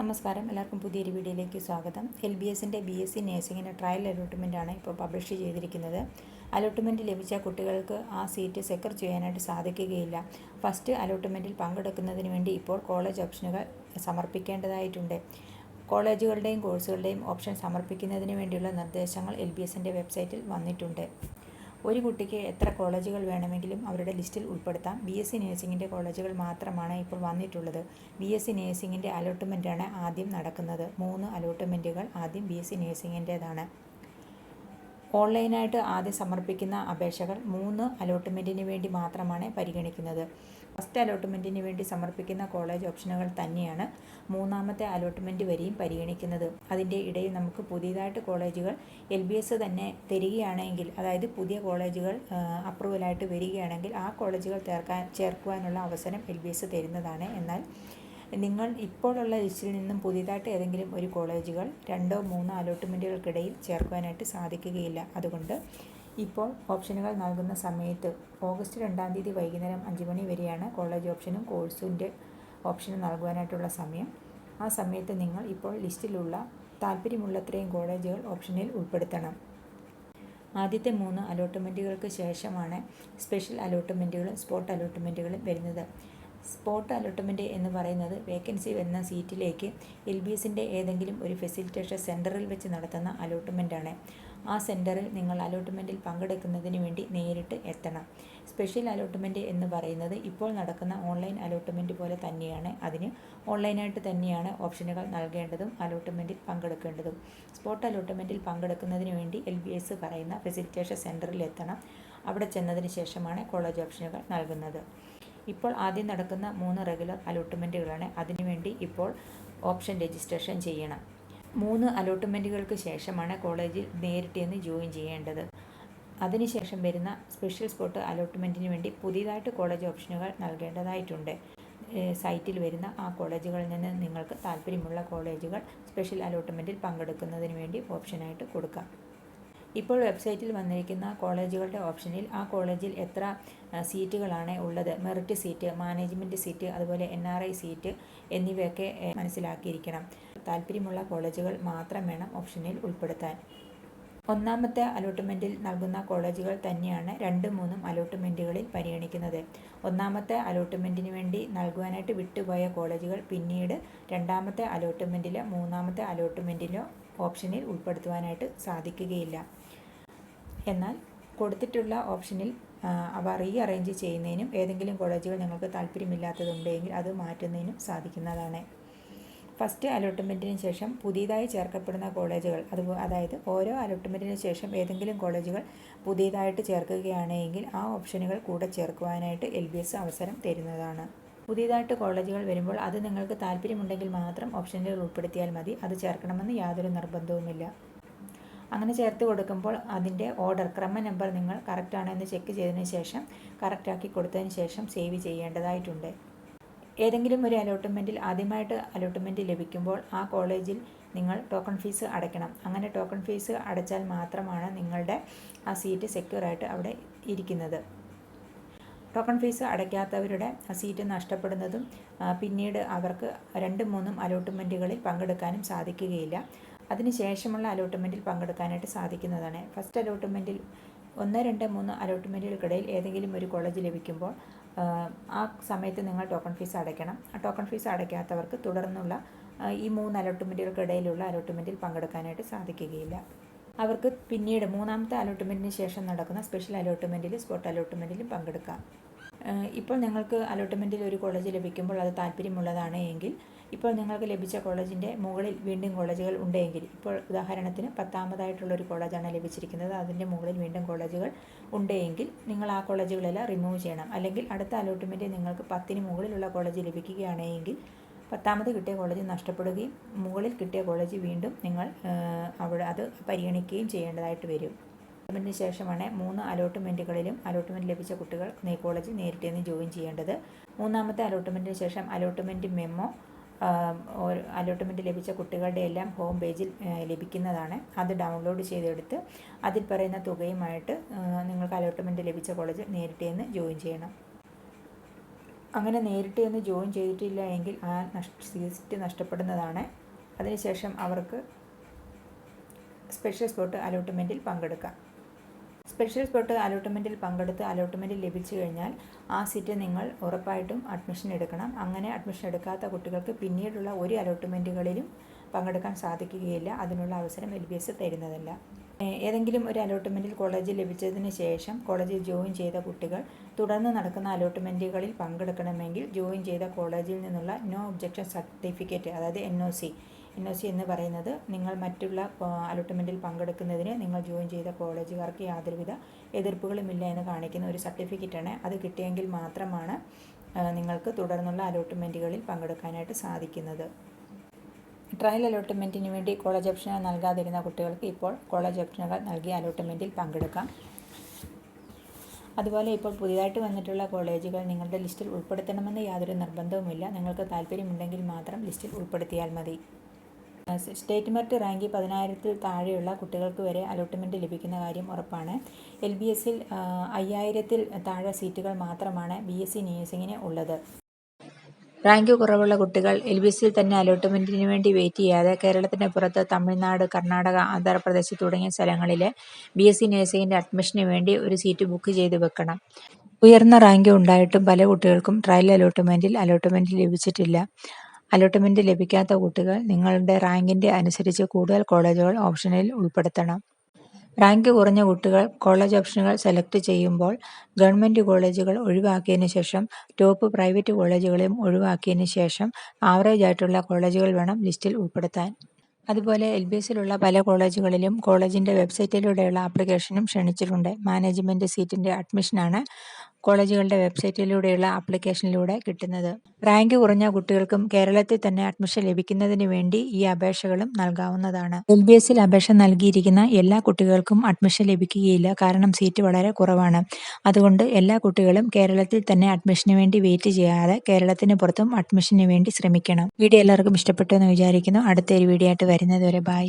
നമസ്കാരം. എല്ലാവർക്കും പുതിയൊരു വീഡിയോയിലേക്ക് സ്വാഗതം. എൽ ബി എസിന്റെ ബി എസ് സി നേഴ്സിങ്ങിന്റെ ട്രയൽ അലോട്ട്മെന്റാണ് ഇപ്പോൾ പബ്ലിഷ് ചെയ്തിരിക്കുന്നത്. അലോട്ട്മെന്റ് ലഭിച്ച കുട്ടികൾക്ക് ആ സീറ്റ് സെക്യൂർ ചെയ്യാനായിട്ട് സാധിക്കുകയില്ല. ഫസ്റ്റ് അലോട്ട്മെന്റിൽ പങ്കെടുക്കുന്നതിന് വേണ്ടി ഇപ്പോൾ കോളേജ് ഓപ്ഷനുകൾ സമർപ്പിക്കേണ്ടതായിട്ടുണ്ട്. കോളേജുകളുടെയും കോഴ്സുകളുടെയും ഓപ്ഷൻ സമർപ്പിക്കുന്നതിന് വേണ്ടിയുള്ള നിർദ്ദേശങ്ങൾ എൽ ബി എസിന്റെ വെബ്സൈറ്റിൽ വന്നിട്ടുണ്ട്. ഒരു കുട്ടിക്ക് എത്ര കോളേജുകൾ വേണമെങ്കിലും അവരുടെ ലിസ്റ്റിൽ ഉൾപ്പെടുത്താം. ബി എസ് സി നേഴ്സിംഗിന്റെ കോളേജുകൾ മാത്രമാണ് ഇപ്പോൾ വന്നിട്ടുള്ളത്. ബി എസ് സി നേഴ്സിംഗിന്റെ അലോട്ട്മെന്റാണ് ആദ്യം നടക്കുന്നത്. മൂന്ന് അലോട്ട്മെന്റുകൾ ആദ്യം ബി എസ് സി നേഴ്സിംഗിന്റേതാണ് ഓൺലൈനായിട്ട് ആദ്യം സമർപ്പിക്കുന്ന അപേക്ഷകൾ മൂന്ന് അലോട്ട്മെന്റിന് വേണ്ടി മാത്രമാണ് പരിഗണിക്കുന്നത്. ഫസ്റ്റ് അലോട്ട്മെന്റിന് വേണ്ടി സമർപ്പിക്കുന്ന കോളേജ് ഓപ്ഷനുകൾ തന്നെയാണ് മൂന്നാമത്തെ അലോട്ട്മെന്റ് വരെയും പരിഗണിക്കുന്നത്. അതിന്റെ ഇടയിൽ നമുക്ക് പുതിയതായിട്ട് കോളേജുകൾ എൽ ബി എസ് തന്നെ തരികയാണെങ്കിൽ അതായത് പുതിയ കോളേജുകൾ അപ്രൂവലായിട്ട് വരികയാണെങ്കിൽ ആ കോളേജുകൾ ചേർക്കാൻ ചേർക്കുവാനുള്ള അവസരം എൽ ബി എസ് തരുന്നതാണ്. എന്നാൽ നിങ്ങൾ ഇപ്പോഴുള്ള ലിസ്റ്റിൽ നിന്നും പുതിയതായിട്ട് ഏതെങ്കിലും ഒരു കോളേജുകൾ രണ്ടോ മൂന്നോ അലോട്ട്മെന്റുകൾക്കിടയിൽ ചേർക്കുവാനായിട്ട് സാധിക്കുകയില്ല. അതുകൊണ്ട് ഇപ്പോൾ ഓപ്ഷനുകൾ നൽകുന്ന സമയത്ത് ഓഗസ്റ്റ് രണ്ടാം തീയതി വൈകുന്നേരം അഞ്ച് മണി വരെയാണ് കോളേജ് ഓപ്ഷനും കോഴ്സിന്റെ ഓപ്ഷനും നൽകുവാനായിട്ടുള്ള സമയം. ആ സമയത്ത് നിങ്ങൾ ഇപ്പോൾ ലിസ്റ്റിലുള്ള താല്പര്യമുള്ളത്രയും കോളേജുകൾ ഓപ്ഷനിൽ ഉൾപ്പെടുത്തണം. ആദ്യത്തെ മൂന്ന് അലോട്ട്മെന്റുകൾക്ക് ശേഷമാണ് സ്പെഷ്യൽ അലോട്ട്മെന്റുകളും സ്പോട്ട് അലോട്ട്മെന്റുകളും വരുന്നത്. സ്പോട്ട് അലോട്ട്മെന്റ് എന്ന് പറയുന്നത് വേക്കൻസി വരുന്ന സീറ്റിലേക്ക് എൽ ബി എസിന്റെ ഏതെങ്കിലും ഒരു ഫെസിലിറ്റേഷൻ സെന്ററിൽ വെച്ച് നടത്തുന്ന അലോട്ട്മെന്റാണ് ആ സെന്ററിൽ നിങ്ങൾ അലോട്ട്മെന്റിൽ പങ്കെടുക്കുന്നതിന് വേണ്ടി നേരിട്ട് എത്തണം. സ്പെഷ്യൽ അലോട്ട്മെന്റ് എന്ന് പറയുന്നത് ഇപ്പോൾ നടക്കുന്ന ഓൺലൈൻ അലോട്ട്മെന്റ് പോലെ തന്നെയാണ്. അതിന് ഓൺലൈനായിട്ട് തന്നെയാണ് ഓപ്ഷനുകൾ നൽകേണ്ടതും അലോട്ട്മെന്റിൽ പങ്കെടുക്കേണ്ടതും. സ്പോട്ട് അലോട്ട്മെന്റിൽ പങ്കെടുക്കുന്നതിന് വേണ്ടി എൽ ബി എസ് പറയുന്ന ഫെസിലിറ്റേഷൻ സെന്ററിൽ എത്തണം. അവിടെ ചെന്നതിന് ശേഷമാണ് കോളേജ് ഓപ്ഷനുകൾ നൽകുന്നത്. ഇപ്പോൾ ആദ്യം നടക്കുന്ന മൂന്ന് റെഗുലർ അലോട്ട്മെന്റുകളാണ് അതിനുവേണ്ടി ഇപ്പോൾ ഓപ്ഷൻ രജിസ്ട്രേഷൻ ചെയ്യണം. മൂന്ന് അലോട്ട്മെന്റുകൾക്ക് ശേഷമാണ് കോളേജിൽ നേരിട്ട് എന്ന് ജോയിൻ ചെയ്യേണ്ടത്. അതിനുശേഷം വരുന്ന സ്പെഷ്യൽ സ്പോട്ട് അലോട്ട്മെന്റിന് വേണ്ടി പുതിയതായിട്ട് കോളേജ് ഓപ്ഷനുകൾ നൽകേണ്ടതായിട്ടുണ്ട്. സൈറ്റിൽ വരുന്ന ആ കോളേജുകളിൽ നിന്ന് നിങ്ങൾക്ക് താല്പര്യമുള്ള കോളേജുകൾ സ്പെഷ്യൽ അലോട്ട്മെന്റിൽ പങ്കെടുക്കുന്നതിന് വേണ്ടി ഓപ്ഷനായിട്ട് കൊടുക്കാം. ഇപ്പോൾ വെബ്സൈറ്റിൽ വന്നിരിക്കുന്ന കോളേജുകളുടെ ഓപ്ഷനിൽ ആ കോളേജിൽ എത്ര സീറ്റുകളാണ് ഉള്ളത്. മെറിറ്റ് സീറ്റ് മാനേജ്മെന്റ് സീറ്റ് അതുപോലെ എൻ ആർ ഐ സീറ്റ് എന്നിവയൊക്കെ മനസ്സിലാക്കിയിരിക്കണം. താല്പര്യമുള്ള കോളേജുകൾ മാത്രം വേണം ഓപ്ഷനിൽ ഉൾപ്പെടുത്താൻ. ഒന്നാമത്തെ അലോട്ട്മെന്റിൽ നൽകുന്ന കോളേജുകൾ തന്നെയാണ് രണ്ടും മൂന്നും അലോട്ട്മെന്റുകളിൽ പരിഗണിക്കുന്നത്. ഒന്നാമത്തെ അലോട്ട്മെന്റിന് വേണ്ടി നൽകുവാനായിട്ട് വിട്ടുപോയ കോളേജുകൾ പിന്നീട് രണ്ടാമത്തെ അലോട്ട്മെന്റിലോ മൂന്നാമത്തെ അലോട്ട്മെന്റിലോ ഓപ്ഷനിൽ ഉൾപ്പെടുത്തുവാനായിട്ട് സാധിക്കുകയില്ല. എന്നാൽ കൊടുത്തിട്ടുള്ള ഓപ്ഷനിൽ അവ റീ അറേഞ്ച് ചെയ്യുന്നതിനും ഏതെങ്കിലും കോളേജുകൾ നിങ്ങൾക്ക് താല്പര്യമില്ലാത്തതുണ്ടെങ്കിൽ അത് മാറ്റുന്നതിനും സാധിക്കുന്നതാണ്. ഫസ്റ്റ് അലോട്ട്മെന്റിന് ശേഷം പുതിയതായി ചേർക്കപ്പെടുന്ന കോളേജുകൾ അത് അതായത് ഓരോ അലോട്ട്മെന്റിന് ശേഷം ഏതെങ്കിലും കോളേജുകൾ പുതിയതായിട്ട് ചേർക്കുകയാണെങ്കിൽ ആ ഓപ്ഷനുകൾ കൂടെ ചേർക്കുവാനായിട്ട് എൽ അവസരം തരുന്നതാണ്. പുതിയതായിട്ട് കോളേജുകൾ വരുമ്പോൾ അത് നിങ്ങൾക്ക് താല്പര്യമുണ്ടെങ്കിൽ മാത്രം ഓപ്ഷനുകൾ ഉൾപ്പെടുത്തിയാൽ മതി. അത് ചേർക്കണമെന്ന് യാതൊരു നിർബന്ധവുമില്ല. അങ്ങനെ ചേർത്ത് കൊടുക്കുമ്പോൾ അതിന്റെ ഓർഡർ ക്രമ നമ്പർ നിങ്ങൾ കറക്റ്റാണോ എന്ന് ചെക്ക് ചെയ്തതിന് ശേഷം കറക്റ്റാക്കി കൊടുത്തതിന് ശേഷം സേവ് ചെയ്യേണ്ടതായിട്ടുണ്ട്. ഏതെങ്കിലും ഒരു അലോട്ട്മെന്റിൽ ആദ്യമായിട്ട് അലോട്ട്മെന്റ് ലഭിക്കുമ്പോൾ ആ കോളേജിൽ നിങ്ങൾ ടോക്കൺ ഫീസ് അടയ്ക്കണം. അങ്ങനെ ടോക്കൺ ഫീസ് അടച്ചാൽ മാത്രമാണ് നിങ്ങളുടെ ആ സീറ്റ് സെക്യൂറായിട്ട് അവിടെ ഇരിക്കുന്നത്. ടോക്കൺ ഫീസ് അടയ്ക്കാത്തവരുടെ സീറ്റ് നഷ്ടപ്പെടുന്നതും പിന്നീട് അവർക്ക് രണ്ടും മൂന്നും അലോട്ട്മെന്റുകളിൽ പങ്കെടുക്കാനും സാധിക്കുകയില്ല. അതിനുശേഷമുള്ള അലോട്ട്മെന്റിൽ പങ്കെടുക്കാനായിട്ട് സാധിക്കുന്നതാണ്. ഫസ്റ്റ് അലോട്ട്മെന്റിൽ ഒന്ന് രണ്ട് മൂന്ന് അലോട്ട്മെന്റുകൾക്കിടയിൽ ഏതെങ്കിലും ഒരു കോളേജ് ലഭിക്കുമ്പോൾ ആ സമയത്ത് നിങ്ങൾ ടോക്കൺ ഫീസ് അടയ്ക്കണം. ആ ടോക്കൺ ഫീസ് അടയ്ക്കാത്തവർക്ക് തുടർന്നുള്ള ഈ മൂന്ന് അലോട്ട്മെന്റുകൾക്കിടയിലുള്ള അലോട്ട്മെന്റിൽ പങ്കെടുക്കാനായിട്ട് സാധിക്കുകയില്ല. അവർക്ക് പിന്നീട് മൂന്നാമത്തെ അലോട്ട്മെന്റിന് ശേഷം നടക്കുന്ന സ്പെഷ്യൽ അലോട്ട്മെന്റിൽ സ്പോട്ട് അലോട്ട്മെന്റിലും പങ്കെടുക്കാം. ഇപ്പോൾ ഞങ്ങൾക്ക് അലോട്ട്മെന്റിൽ ഒരു കോളേജ് ലഭിക്കുമ്പോൾ അത് താല്പര്യമുള്ളതാണ് എങ്കിൽ ഇപ്പോൾ നിങ്ങൾക്ക് ലഭിച്ച കോളേജിന്റെ മുകളിൽ വീണ്ടും കോളേജുകൾ ഉണ്ടെങ്കിൽ ഇപ്പോൾ ഉദാഹരണത്തിന് പത്താമതായിട്ടുള്ള ഒരു കോളേജാണ് ലഭിച്ചിരിക്കുന്നത് അതിന്റെ മുകളിൽ വീണ്ടും കോളേജുകൾ ഉണ്ടെങ്കിൽ നിങ്ങൾ ആ കോളേജുകളെല്ലാം റിമൂവ് ചെയ്യണം. അല്ലെങ്കിൽ അടുത്ത അലോട്ട്മെന്റ് നിങ്ങൾക്ക് പത്തിന് മുകളിലുള്ള കോളേജ് ലഭിക്കുകയാണെങ്കിൽ പത്താമത് കിട്ടിയ കോളേജ് നഷ്ടപ്പെടുകയും മുകളിൽ കിട്ടിയ കോളേജ് വീണ്ടും നിങ്ങൾ അവിടെ അത് പരിഗണിക്കുകയും ചെയ്യേണ്ടതായിട്ട് വരും. അലോട്ട്മെന്റിന് ശേഷമാണ് മൂന്ന് അലോട്ട്മെന്റുകളിലും അലോട്ട്മെന്റ് ലഭിച്ച കുട്ടികൾ കോളേജിൽ നേരിട്ട് നിന്ന് ജോയിൻ ചെയ്യേണ്ടത്. മൂന്നാമത്തെ അലോട്ട്മെന്റിന് ശേഷം അലോട്ട്മെന്റ് മെമ്മോ അലോട്ട്മെന്റ് ലഭിച്ച കുട്ടികളുടെ എല്ലാം ഹോം പേജിൽ ലഭിക്കുന്നതാണ്. അത് ഡൗൺലോഡ് ചെയ്തെടുത്ത് അതിൽ പറയുന്ന തുകയുമായിട്ട് നിങ്ങൾക്ക് അലോട്ട്മെന്റ് ലഭിച്ച കോളേജ് നേരിട്ട് തന്നെ ജോയിൻ ചെയ്യണം. അങ്ങനെ നേരിട്ട് ചെന്ന് ജോയിൻ ചെയ്തിട്ടില്ല എങ്കിൽ ആ നഷ്ട സീറ്റ് നഷ്ടപ്പെടുന്നതാണ്. അതിനുശേഷം അവർക്ക് സ്പെഷ്യൽ സ്പോട്ട് അലോട്ട്മെന്റിൽ പങ്കെടുക്കാം. സ്പെഷ്യൽ സ്പോട്ട് അലോട്ട്മെന്റിൽ പങ്കെടുത്ത് അലോട്ട്മെന്റ് ലഭിച്ചു കഴിഞ്ഞാൽ ആ സീറ്റ് നിങ്ങൾ ഉറപ്പായിട്ടും അഡ്മിഷൻ എടുക്കണം. അങ്ങനെ അഡ്മിഷൻ എടുക്കാത്ത കുട്ടികൾക്ക് പിന്നീടുള്ള ഒരു അലോട്ട്മെന്റുകളിലും പങ്കെടുക്കാൻ സാധിക്കുകയില്ല. അതിനുള്ള അവസരം എൽ ബി എസ് തരുന്നതല്ല. ഏതെങ്കിലും ഒരു അലോട്ട്മെന്റിൽ കോളേജിൽ ലഭിച്ചതിന് ശേഷം കോളേജിൽ ജോയിൻ ചെയ്ത കുട്ടികൾ തുടർന്ന് നടക്കുന്ന അലോട്ട്മെന്റുകളിൽ പങ്കെടുക്കണമെങ്കിൽ ജോയിൻ ചെയ്ത കോളേജിൽ നിന്നുള്ള നോ ഒബ്ജക്ഷൻ സർട്ടിഫിക്കറ്റ് അതായത് N O C N O C എന്ന് പറയുന്നത് നിങ്ങൾ മറ്റുള്ള അലോട്ട്മെന്റിൽ പങ്കെടുക്കുന്നതിന് നിങ്ങൾ ജോയിൻ ചെയ്ത കോളേജുകാർക്ക് യാതൊരുവിധ എതിർപ്പുകളുമില്ല എന്ന് കാണിക്കുന്ന ഒരു സർട്ടിഫിക്കറ്റാണ്. അത് കിട്ടിയെങ്കിൽ മാത്രമാണ് നിങ്ങൾക്ക് തുടർന്നുള്ള അലോട്ട്മെന്റുകളിൽ പങ്കെടുക്കാനായിട്ട് സാധിക്കുന്നത്. ട്രയൽ അലോട്ട്മെന്റിന് വേണ്ടി കോളേജ് ഓപ്ഷനുകൾ നൽകാതിരുന്ന കുട്ടികൾക്ക് ഇപ്പോൾ കോളേജ് ഓപ്ഷനുകൾ നൽകി അലോട്ട്മെന്റിൽ പങ്കെടുക്കാം. അതുപോലെ ഇപ്പോൾ പുതിയതായിട്ട് വന്നിട്ടുള്ള കോളേജുകൾ നിങ്ങളുടെ ലിസ്റ്റിൽ ഉൾപ്പെടുത്തണമെന്ന് യാതൊരു നിർബന്ധവുമില്ല. നിങ്ങൾക്ക് താല്പര്യമുണ്ടെങ്കിൽ മാത്രം ലിസ്റ്റിൽ ഉൾപ്പെടുത്തിയാൽ മതി. സ്റ്റേറ്റ് മെറിറ്റ് റാങ്കിൽ പതിനായിരത്തിൽ താഴെയുള്ള കുട്ടികൾക്ക് വരെ അലോട്ട്മെന്റ് ലഭിക്കുന്ന കാര്യം ഉറപ്പാണ്. എൽ ബി എസിൽ അയ്യായിരത്തിൽ താഴെ സീറ്റുകൾ മാത്രമാണ് ബി എസ് സി നേഴ്സിങ്ങിന് ഉള്ളത്. റാങ്ക് കുറവുള്ള കുട്ടികൾ എൽ ബി എസിൽ തന്നെ അലോട്ട്മെന്റിന് വേണ്ടി വെയിറ്റ് ചെയ്യാതെ കേരളത്തിന് പുറത്ത് തമിഴ്നാട് കർണാടക ആന്ധ്രാപ്രദേശ് തുടങ്ങിയ സ്ഥലങ്ങളിലെ ബി എസ് സി നേഴ്സിങ്ങിന്റെ അഡ്മിഷന് വേണ്ടി ഒരു സീറ്റ് ബുക്ക് ചെയ്ത് വെക്കണം. ഉയർന്ന റാങ്ക് ഉണ്ടായിട്ടും പല കുട്ടികൾക്കും ട്രയൽ അലോട്ട്മെന്റിൽ അലോട്ട്മെന്റ് ലഭിച്ചിട്ടില്ല. അലോട്ട്മെന്റ് ലഭിക്കാത്ത കുട്ടികൾ നിങ്ങളുടെ റാങ്കിന്റെ അനുസരിച്ച് കൂടുതൽ കോളേജുകൾ ഓപ്ഷനിൽ ഉൾപ്പെടുത്തണം. റാങ്ക് കുറഞ്ഞ കുട്ടികൾ കോളേജ് ഓപ്ഷനുകൾ സെലക്ട് ചെയ്യുമ്പോൾ ഗവൺമെന്റ് കോളേജുകൾ ഒഴിവാക്കിയതിന് ശേഷം ടോപ്പ് പ്രൈവറ്റ് കോളേജുകളെയും ഒഴിവാക്കിയതിന് ശേഷം ആവറേജ് ആയിട്ടുള്ള കോളേജുകൾ വേണം ലിസ്റ്റിൽ ഉൾപ്പെടുത്താൻ. അതുപോലെ എൽ ബി എസിലുള്ള പല കോളേജുകളിലും കോളേജിന്റെ വെബ്സൈറ്റിലൂടെയുള്ള ആപ്ലിക്കേഷനും ക്ഷണിച്ചിട്ടുണ്ട്. മാനേജ്മെന്റ് സീറ്റിന്റെ അഡ്മിഷനാണ് കോളേജുകളുടെ വെബ്സൈറ്റിലൂടെയുള്ള ആപ്ലിക്കേഷനിലൂടെ കിട്ടുന്നത്. റാങ്ക് കുറഞ്ഞ കുട്ടികൾക്കും കേരളത്തിൽ തന്നെ അഡ്മിഷൻ ലഭിക്കുന്നതിന് വേണ്ടി ഈ അപേക്ഷകളും നൽകാവുന്നതാണ്. എൽ ബി എസിൽ അപേക്ഷ നൽകിയിരിക്കുന്ന എല്ലാ കുട്ടികൾക്കും അഡ്മിഷൻ ലഭിക്കുകയില്ല. കാരണം സീറ്റ് വളരെ കുറവാണ്. അതുകൊണ്ട് എല്ലാ കുട്ടികളും കേരളത്തിൽ തന്നെ അഡ്മിഷന് വേണ്ടി വെയിറ്റ് ചെയ്യാതെ കേരളത്തിന് പുറത്തും അഡ്മിഷന് വേണ്ടി ശ്രമിക്കണം. വീഡിയോ എല്ലാവർക്കും ഇഷ്ടപ്പെട്ടു എന്ന് വിചാരിക്കുന്നു. അടുത്തൊരു വീഡിയോ ആയിട്ട് വരുന്നതുവരെ ബായ്